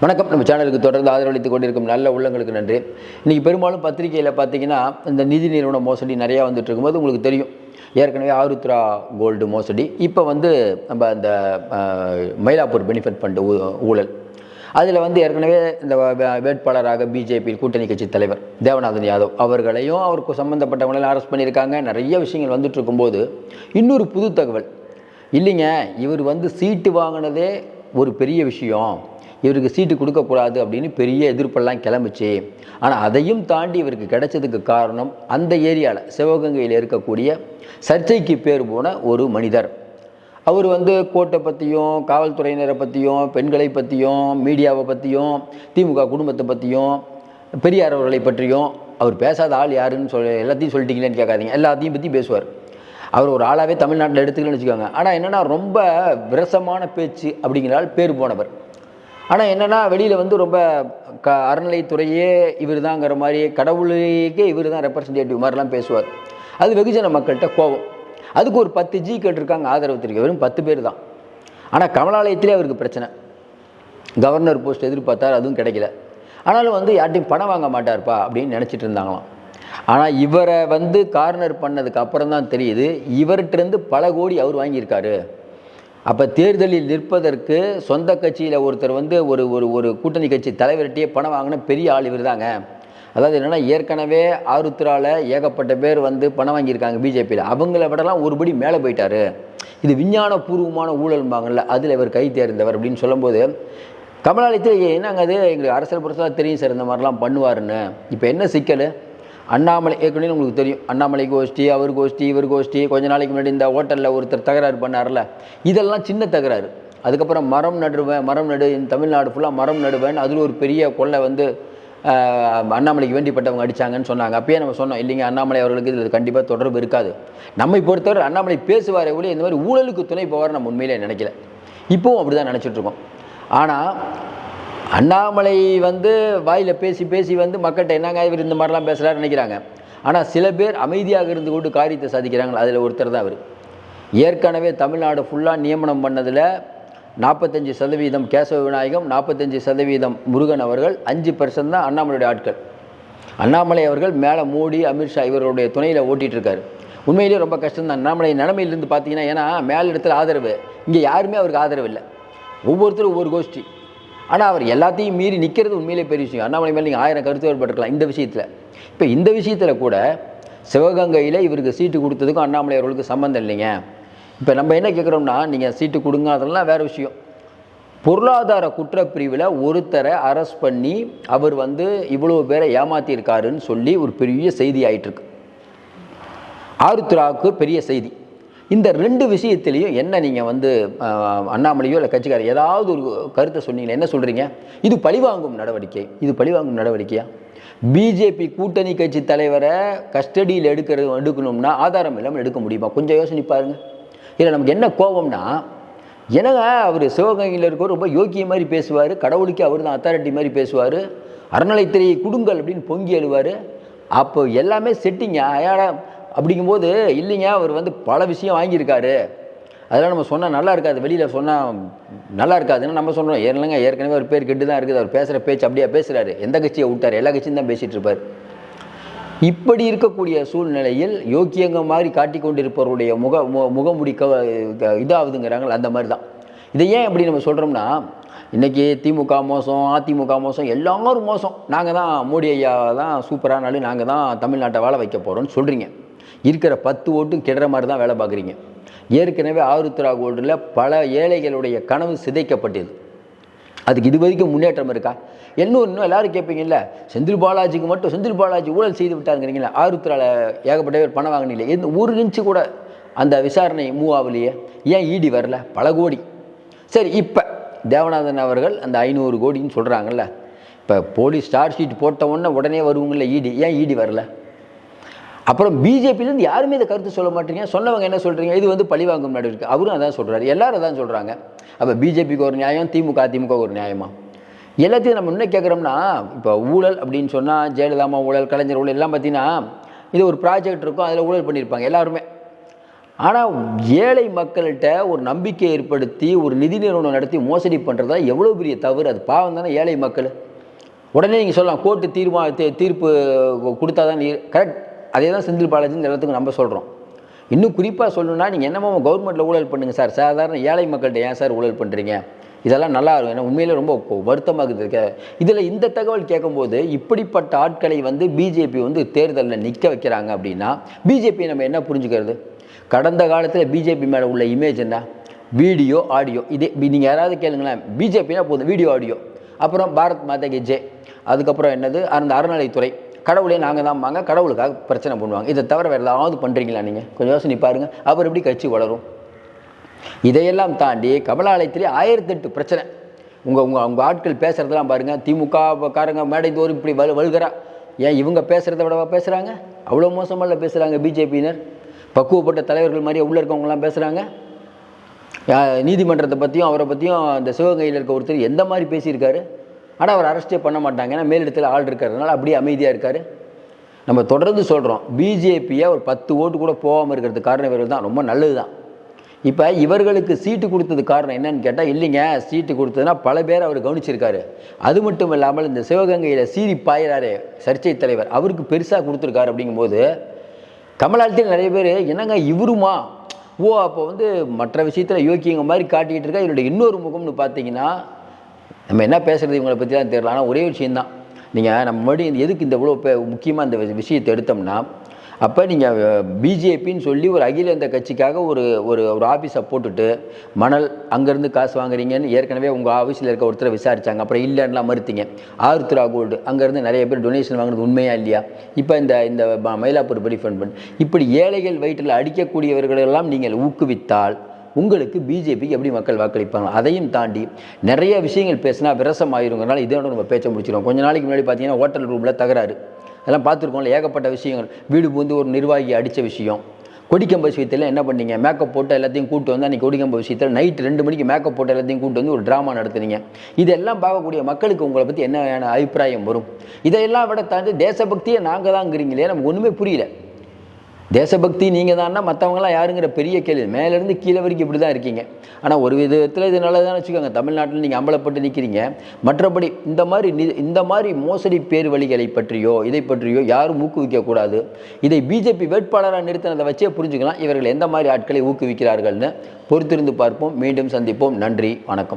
வணக்கம். நம்ம சேனலுக்கு தொடர்ந்து ஆதரவளித்துக் கொண்டிருக்கும் நல்ல உள்ளங்களுக்கு நன்றி. இன்றைக்கி பெரும்பாலும் பத்திரிகையில் பார்த்தீங்கன்னா இந்த நிதி நிறுவன மோசடி நிறையா வந்துட்டு இருக்கும்போது உங்களுக்கு தெரியும். ஏற்கனவே ஆருத்ரா கோல்டு மோசடி. இப்போ வந்து நம்ம அந்த மயிலாப்பூர் பெனிஃபிட் ஃபண்டு ஊழல். அதில் வந்து ஏற்கனவே இந்த வே- வேட்பாளராக பிஜேபி கூட்டணி கட்சி தலைவர் தேவநாதன் யாதவ் அவர்களையும் அவருக்கு சம்மந்தப்பட்டவங்களையும் அரெஸ்ட் பண்ணியிருக்காங்க. நிறைய விஷயங்கள் வந்துட்டு இருக்கும்போது இன்னொரு புது தகவல். இல்லைங்க இவர் வந்து சீட்டு வாங்கினதே ஒரு பெரிய விஷயம். இவருக்கு சீட்டு கொடுக்கக்கூடாது அப்படின்னு பெரிய எதிர்ப்பெல்லாம் கிளம்பிச்சு. ஆனால் அதையும் தாண்டி இவருக்கு கிடைச்சதுக்கு காரணம் அந்த ஏரியாவில் சிவகங்கையில் இருக்கக்கூடிய சர்ச்சைக்கு பேர் போன ஒரு மனிதர். அவர் வந்து கோட்டை பற்றியும் காவல்துறையினரை பற்றியும் பெண்களை பற்றியும் மீடியாவை பற்றியும் திமுக குடும்பத்தை பற்றியும் பெரியார் அவர்களை பற்றியும் அவர் பேசாத ஆள் யாருன்னு சொல்ல எல்லாத்தையும் சொல்லிட்டீங்களேன்னு கேட்காதீங்க. எல்லாத்தையும் பற்றி பேசுவார். அவர் ஒரு ஆளாகவே தமிழ்நாட்டில் எடுத்துக்கலன்னு வச்சுக்கோங்க. ஆனால் என்னென்னா ரொம்ப விரசமான பேச்சு அப்படிங்கிறால் பேர் போனவர். ஆனால் என்னென்னா வெளியில் வந்து ரொம்ப க அறநிலைத்துறையே இவர் தாங்கிற மாதிரி கடவுளுக்கே இவர் தான் ரெப்ரசன்டேட்டிவ் மாதிரிலாம் பேசுவார். அது வெகுஜன மக்கள்கிட்ட கோபம். அதுக்கு ஒரு பத்து ஜி கேட்டிருக்காங்க ஆதரவு தெரிவிக்க. வெறும் பத்து பேர் தான் ஆனால் கமலாலயத்திலே அவருக்கு பிரச்சனை. கவர்னர் போஸ்ட் எதிர்பார்த்தார் அதுவும் கிடைக்கல. ஆனாலும் வந்து யார்ட்டையும் பணம் வாங்க மாட்டார்ப்பா அப்படின்னு நினச்சிட்டு இருந்தாங்களாம். ஆனால் இவரை வந்து கார்னர் பண்ணதுக்கு அப்புறம் தான் தெரியுது இவர்கிட்டருந்து பல கோடி அவர் வாங்கியிருக்காரு. அப்போ தேர்தலில் நிற்பதற்கு சொந்த கட்சியில் ஒருத்தர் வந்து ஒரு ஒரு ஒரு கூட்டணி கட்சி தலைவர்கிட்டயே பணம் வாங்கின பெரிய ஆள் இவர் தாங்க அதாவது என்னென்னா ஏற்கனவே ஆருத்ரால ஏகப்பட்ட பேர் வந்து பணம் வாங்கியிருக்காங்க பிஜேபியில். அவங்கள விடலாம் ஒருபடி மேலே போயிட்டார். இது விஞ்ஞானபூர்வமான ஊழல்பாங்கல்ல அதில் இவர் கை தேர்ந்தவர் அப்படின்னு சொல்லும்போது கமலாலயத்தில் என்னங்க அது? எங்களுக்கு அரசியல் புரட்சியாக தெரியும் சார் இந்த மாதிரிலாம் பண்ணுவாருன்னு. இப்போ என்ன சிக்கல்? அண்ணாமலை ஏற்கனவே உங்களுக்கு தெரியும். அண்ணாமலை கோஷ்டி அவர் கோஷ்டி இவர் கோஷ்டி கொஞ்ச நாளைக்கு முன்னாடி இந்த ஹோட்டலில் ஒருத்தர் தகராறு பண்ணார்ல. இதெல்லாம் சின்ன தகராறு. அதுக்கப்புறம் மரம் நடுவேன் மரம் நடு இந்த தமிழ்நாடு ஃபுல்லாக மரம் நடுவேன் அதில் ஒரு பெரிய கொள்ளை வந்து அண்ணாமலைக்கு வேண்டிப்பட்டவங்க அடிச்சாங்கன்னு சொன்னாங்க. அப்பயே நம்ம சொன்னோம் இல்லைங்க அண்ணாமலை அவர்களுக்கு இதில் கண்டிப்பாக தொடர்பு இருக்காது. நம்மை பொறுத்தவரை அண்ணாமலை பேசுவாரே ஒழிய இந்த மாதிரி ஊழலுக்கு துணை போவார் நம்ம உண்மையிலே நினைக்கல. இப்போவும் அப்படி தான் நினச்சிட்ருக்கோம் ஆனால் அண்ணாமலை வந்து வாயில் பேசி பேசி வந்து மக்கள்கிட்ட என்னங்க இவர் இந்த மாதிரிலாம் பேசுகிறாரு நினைக்கிறாங்க. ஆனால் சில பேர் அமைதியாக இருந்து கொண்டு காரியத்தை சாதிக்கிறாங்க. அதில் ஒருத்தர் தான் அவர். ஏற்கனவே தமிழ்நாடு ஃபுல்லாக நியமனம் பண்ணதில் நாற்பத்தஞ்சு சதவீதம் கேசவ விநாயகம் நாற்பத்தஞ்சு சதவீதம் முருகன் அவர்கள் அஞ்சு பர்சன்ட் தான் அண்ணாமலையுடைய ஆட்கள். அண்ணாமலை அவர்கள் மேலே மோடி அமித்ஷா இவருடைய துணையில் ஓட்டிகிட்டு இருக்காரு. உண்மையிலேயே ரொம்ப கஷ்டம்தான். அண்ணாமலை நிலைமையிலிருந்து பார்த்தீங்கன்னா ஏன்னா மேல் இடத்துல ஆதரவு. இங்கே யாருமே அவருக்கு ஆதரவு இல்லை. ஒவ்வொருத்தரும் ஒவ்வொரு கோஷ்டி. ஆனால் அவர் எல்லாத்தையும் மீறி நிற்கிறது உண்மையிலே பெரிய விஷயம். அண்ணாமலை மேலே நீங்கள் ஆயிரம் கருத்து வேறுபட்டுருக்கலாம் இந்த விஷயத்தில். இப்போ இந்த விஷயத்தில் கூட சிவகங்கையில் இவருக்கு சீட்டு கொடுத்ததுக்கும் அண்ணாமலை அவர்களுக்கு சம்மந்தம் இல்லைங்க. இப்போ நம்ம என்ன கேட்குறோம்னா நீங்கள் சீட்டு கொடுங்க அதெல்லாம் வேறு விஷயம். பொருளாதார குற்றப்பிரிவில் ஒருத்தரை அரெஸ்ட் பண்ணி அவர் வந்து இவ்வளோ பேரை ஏமாற்றியிருக்காருன்னு சொல்லி ஒரு பெரிய செய்தி ஆயிட்டிருக்கு. ஆருத்ராவுக்கு பெரிய செய்தி. இந்த ரெண்டு விஷயத்திலையும் என்ன நீங்கள் வந்து அண்ணாமலையோ இல்லை கட்சிக்காரர் ஏதாவது ஒரு கருத்தை சொன்னீங்களே என்ன சொல்கிறீங்க இது பழிவாங்கும் நடவடிக்கை. இது பழிவாங்கும் நடவடிக்கையா? பிஜேபி கூட்டணி கட்சி தலைவரை கஸ்டடியில் எடுக்கிறது எடுக்கணும்னா ஆதாரம் இல்லாமல் எடுக்க முடியுமா? கொஞ்சம் யோசனை பாருங்கள் இல்லை நமக்கு என்ன கோபம்னா என்னங்க அவர் சிவகங்கையில் இருக்க ரொம்ப யோக்கிய மாதிரி பேசுவார் கடவுளுக்கு அவர் தான் அத்தாரிட்டி மாதிரி பேசுவார் அறநிலைத்துறையை கொடுங்கள் அப்படின்னு பொங்கி எழுவார் அப்போ எல்லாமே செட்டிங்க ஏடா அப்படிங்கும்போது இல்லைங்க அவர் வந்து பல விஷயம் வாங்கியிருக்காரு. அதெல்லாம் நம்ம சொன்னால் நல்லா இருக்காது. வெளியில் சொன்னால் நல்லா இருக்காதுன்னு நம்ம சொல்கிறோம் ஏன்லங்க ஏற்கனவே ஒரு பேர் கெட்டு தான் இருக்குது. அவர் பேசுகிற பேச்சு அப்படியே பேசுகிறாரு எந்த கட்சியை விட்டார்? எல்லா கட்சியும் தான் பேசிகிட்டு இருப்பார். இப்படி இருக்கக்கூடிய சூழ்நிலையில் யோக்கியங்க மாதிரி காட்டி கொண்டிருப்பவருடைய முக மு- முகமுடி க இதாகுதுங்கிறாங்க இதாகுதுங்கிறாங்கள அந்த மாதிரி தான் இதை ஏன் அப்படி நம்ம சொல்கிறோம்னா இன்றைக்கி திமுக மோசம் அதிமுக மோசம் எல்லாரும் மோசம். நாங்கள் தான் மோடி ஐயா தான் சூப்பரானாலும் நாங்கள் தான் தமிழ்நாட்டை வாழ வைக்க போகிறோம்னு சொல்கிறீங்க இருக்கிற பத்து ஓட்டும் கெடுற மாதிரி தான் வேலை பார்க்குறீங்க. ஏற்கனவே ஆருத்ரா கோல்டில் பல ஏழைகளுடைய கனவு சிதைக்கப்பட்டது. அதுக்கு இது வரைக்கும் முன்னேற்றம் இருக்கா? இன்னும் இன்னும் எல்லாரும் கேட்பீங்கல்ல செந்தில் பாலாஜிக்கு மட்டும் செந்தில் பாலாஜி ஊழல் செய்து விட்டாருங்கிறீங்களா ஆருத்ரால ஏகப்பட்ட பேர் பணம் வாங்கினீங்களே எந்த ஒரு இன்ச்சு கூட அந்த விசாரணை மூவ் ஆகலையே ஏன் ஈடி வரல? பல கோடி. சரி இப்போ தேவநாதன் அவர்கள் அந்த ஐநூறு கோடின்னு சொல்கிறாங்கல்ல இப்போ போலீஸ் ஸ்டார் ஷீட் போட்ட உடனே உடனே வருவங்கள ஈடி ஏன் ஈடி வரல? அப்புறம் பிஜேபியிலேருந்து யாருமே இதை கருத்து சொல்ல மாட்டீங்க. சொன்னவங்க என்ன சொல்கிறீங்க இது வந்து பழிவாங்கும் நடவடிக்கை அவரும் அதான் சொல்கிறாரு எல்லாரும் அதான் சொல்கிறாங்க அப்போ பிஜேபிக்கு ஒரு நியாயம் திமுக அதிமுக ஒரு நியாயமா? எல்லாத்தையும் நம்ம என்ன கேட்குறோம்னா இப்போ ஊழல் அப்படின்னு சொன்னால் ஜெயலலிதாமா ஊழல் கலைஞர் ஊழல் எல்லாம் பார்த்தீங்கன்னா இது ஒரு ப்ராஜெக்ட் இருக்கும் அதில் ஊழல் பண்ணியிருப்பாங்க எல்லாருமே. ஆனால் ஏழை மக்கள்கிட்ட ஒரு நம்பிக்கை ஏற்படுத்தி ஒரு நிதி நிறுவனம் நடத்தி மோசடி பண்ணுறதா எவ்வளோ பெரிய தவறு? அது பாவம் தானே ஏழை மக்கள். உடனே நீங்கள் சொல்லலாம் கோர்ட்டு தீர்மா தீர்ப்பு கொடுத்தா தான் நீ கரெக்ட் அதே தான் செந்தில் பாலாஜி இந்த இடத்துக்கு நம்ம சொல்கிறோம் இன்னும் குறிப்பாக சொல்லணும்னா நீங்கள் என்னமோ கவர்மெண்ட்டில் ஊழல் பண்ணுங்கள் சார். சாதாரண ஏழை மக்கள்கிட்ட ஏன் சார் ஊழல் பண்ணுறீங்க இதெல்லாம் நல்லா இருக்கும். ஏன்னா உண்மையிலே ரொம்ப வருத்தமாக இருக்குது இதில் இந்த தகவல் கேட்கும்போது இப்படிப்பட்ட ஆட்களை வந்து பிஜேபி வந்து தேர்தலில் நிற்க வைக்கிறாங்க அப்படின்னா பிஜேபி நம்ம என்ன புரிஞ்சுக்கிறது? கடந்த காலத்தில் பிஜேபி மேலே உள்ள இமேஜ் என்ன? Video audio. இதே நீங்கள் யாராவது கேளுங்களேன். பிஜேபினா போதும். Video audio. அப்புறம் பாரத் மாதா கி அதுக்கப்புறம் என்னது? அந்த அறநிலைத்துறை கடவுளே நாங்கள் தான்பாங்க கடவுளுக்காக பிரச்சனை பண்ணுவாங்க. இதை தவிர வேறு ஏதாவது பண்ணுறீங்களா நீங்கள் கொஞ்சம் யோசனை பாருங்கள் அப்புறம் எப்படி கட்சி வளரும்? இதையெல்லாம் தாண்டி கமலாலயத்திலே ஆயிரத்தெட்டு பிரச்சனை. உங்கள் உங்கள் உங்கள் ஆட்கள் பேசுகிறதெல்லாம் பாருங்கள் திமுக காரங்க மேடை தோறும் இப்படி வலு வலுகிறா ஏன் இவங்க பேசுகிறத விடவா பேசுகிறாங்க அவ்வளோ மோசமாக பேசுகிறாங்க பிஜேபியினர். பக்குவப்பட்ட தலைவர்கள் மாதிரியே உள்ளே இருக்கவங்களாம் பேசுகிறாங்க நீதிமன்றத்தை பற்றியும் அவரை பற்றியும் அந்த சிவகங்கையில் இருக்க ஒருத்தர் எந்த மாதிரி பேசியிருக்காரு? ஆனால் அவர் அரெஸ்டே பண்ண மாட்டாங்க. ஏன்னா மேலிடத்தில் ஆள் இருக்கிறதுனால அப்படியே அமைதியாக இருக்கார். நம்ம தொடர்ந்து சொல்கிறோம் பிஜேபியை ஒரு பத்து ஓட்டு கூட போகாமல் இருக்கிறதுக்கு காரணம் இவர்கள் தான். ரொம்ப நல்லது தான் இப்போ இவர்களுக்கு சீட்டு கொடுத்தது காரணம் என்னன்னு கேட்டால் இல்லைங்க சீட்டு கொடுத்ததுன்னா பல பேர் அவர் கவனிச்சிருக்காரு. அது மட்டும் இல்லாமல் இந்த சிவகங்கையில் சீரி பாயிறாரு சர்ச்சை தலைவர். அவருக்கு பெருசாக கொடுத்துருக்காரு அப்படிங்கும்போது கமலாலத்தில் நிறைய பேர் என்னங்க இவருமா? ஓ அப்போ வந்து மற்ற விஷயத்தில் யோக்கியங்க மாதிரி காட்டிக்கிட்டு இருக்கா? இவருடைய இன்னொரு முகம்னு பார்த்தீங்கன்னா நம்ம என்ன பேசுகிறது இவங்களை பற்றி தான் தெரியல. ஆனால் ஒரே விஷயந்தான் நீங்கள் நம்ம மறுபடியும் எதுக்கு இந்த இவ்வளோ முக்கியமாக இந்த விஷயத்தை எடுத்தோம்னா அப்போ நீங்கள் பிஜேபின்னு சொல்லி ஒரு அகில இந்த கட்சிக்காக ஒரு ஒரு ஒரு ஆஃபீஸை போட்டுட்டு மணல் அங்கேருந்து காசு வாங்குறீங்கன்னு ஏற்கனவே உங்கள் ஆஃபீஸில் இருக்க ஒருத்தரை விசாரிச்சாங்க. அப்புறம் இல்லைன்னா மறுத்தீங்க. ஆருத்ரா கோல்டு அங்கேருந்து நிறைய பேர் டொனேஷன் வாங்குறது உண்மையா இல்லையா? இப்போ இந்த இந்த ம- மயிலாப்பூர் படி ஃபண்ட் பண்ணி இப்படி ஏழைகள் வயிற்றில் அடிக்கக்கூடியவர்களெல்லாம் நீங்கள் ஊக்குவித்தால் உங்களுக்கு பிஜேபிக்கு எப்படி மக்கள் வாக்களிப்பாங்க? அதையும் தாண்டி நிறைய விஷயங்கள் பேசினா விரசம் ஆயிருங்கிறனால இதோட நம்ம பேச்ச முடிச்சிடும் கொஞ்ச நாளைக்கு முன்னாடி பார்த்தீங்கன்னா ஹோட்டல் ரூமில் தகராறு. அதெல்லாம் பார்த்துருக்கோம்ல ஏகப்பட்ட விஷயங்கள். வீடு பூந்து ஒரு நிர்வாகி அடித்த விஷயம். கொடிக்கம்ப விஷயத்தில் என்ன பண்ணீங்க? மேக்கப் போட்டு எல்லாத்தையும் கூட்டு வந்து அன்றைக்கி கொடிக்கம்ப விஷயத்தில் நைட் ரெண்டு மணிக்கு மேக்கப் போட்டு எல்லாத்தையும் கூப்பிட்டு வந்து ஒரு ட்ராமா நடத்துனீங்க. இதெல்லாம் பார்க்கக்கூடிய மக்களுக்கு உங்களை பற்றி என்ன அபிப்பிராயம் வரும்? இதையெல்லாம் விட தாண்டி தேசபக்தியை நாங்கள் தாங்கிறீங்களே நமக்கு ஒன்றுமே புரியல. தேசபக்தி நீங்கள் தான்னா மற்றவங்களாம் யாருங்கிற பெரிய கேள்வி. மேலேருந்து கீழே வரைக்கும் இப்படி தான் இருக்கீங்க. ஆனால் ஒரு விதத்தில் இது நல்லதான்னு வச்சுக்கோங்க. தமிழ்நாட்டில் நீங்கள் அம்பலப்பட்டு நிற்கிறீங்க மற்றபடி இந்த மாதிரி இந்த மாதிரி மோசடி பேர் வழிகளை பற்றியோ இதை பற்றியோ யாரும் ஊக்குவிக்கக்கூடாது. இதை பிஜேபி வேட்பாளராக நிறுத்தினதை வச்சே புரிஞ்சுக்கலாம். இவர்கள் எந்த மாதிரி ஆட்களை ஊக்குவிக்கிறார்கள்னு பொறுத்திருந்து பார்ப்போம். மீண்டும் சந்திப்போம். நன்றி. வணக்கம்.